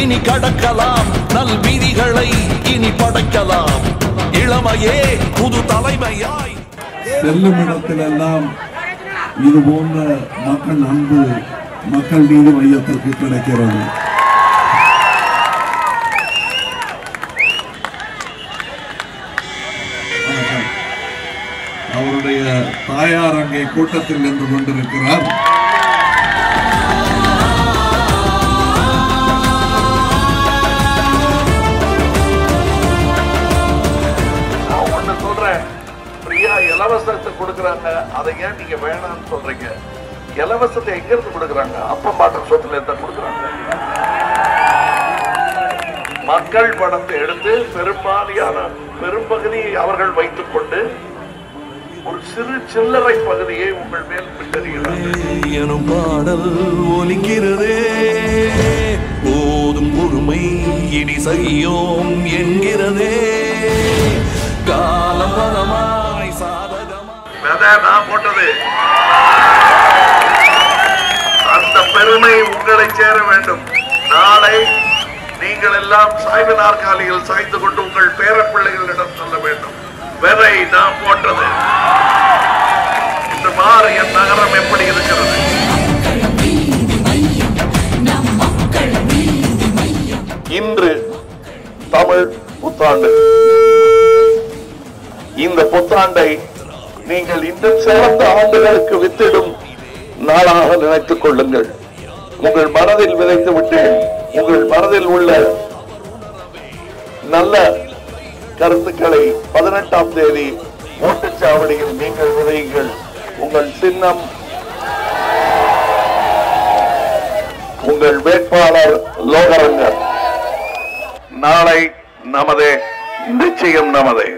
இனி கடக்கலாம். நல் வீதிகளை இனி படைக்கலாம். இளமையே புது தலைமையாய். செல்லும் இடத்திலெல்லாம் இது போன்ற மக்கள் அன்பு மக்கள் நீதி மையத்திற்கு கிடைக்கிறது. அவருடைய தாயார் அங்கே கூட்டத்தில் நின்று கொண்டிருக்கிறார். இலவசத்தை கொடுக்குறாங்க. அதை ஏன் நீங்க வேணாம்னு சொல்றீங்க? இலவசத்தை எங்க இருந்து கொடுக்குறாங்க? அப்பா மாற்ற சொத்துல இருந்து கொடுக்குறாங்க. மக்கள் பணத்தை எடுத்து பெரும்பாலியான பெரும்பகுதியை அவர்கள் வைத்துக் கொண்டு ஒரு சிறு சில்லறை பகுதியை உங்கள் மேல் விட்டறிகிறார்கள் எனும் பாடல் ஒலிக்கிறதே. போதும் பொறுமை இனி செய்யோம் என்கிறதே. நான் போட்டது. அந்த பெருமை உங்களை சேர வேண்டும். நாளை நீங்கள் எல்லாம் சாய்வு நாற்காலியில் சாய்ந்து கொண்டு உங்கள் பேர பிள்ளைகளிடம் சொல்ல வேண்டும். விதை நான் போட்டது. இந்த மாறு என் நகரம் எப்படி இருக்கிறது? இன்று தமிழ் புத்தாண்டு. இந்த புத்தாண்டை நீங்கள் இன்னும் சிறந்த ஆண்டுகளுக்கு வித்திடும் நாளாக நினைத்துக் கொள்ளுங்கள். உங்கள் மனதில் விதைத்து விட்டேன் உங்கள் மனதில் உள்ள நல்ல கருத்துக்களை பதினெட்டாம் தேதி ஓட்டுச்சாவடியில் நீங்கள் விதையுங்கள். உங்கள் சின்னம் உங்கள் வேட்பாளர் லோகரங்கர் நாளை நமதே நிச்சயம் நமதே.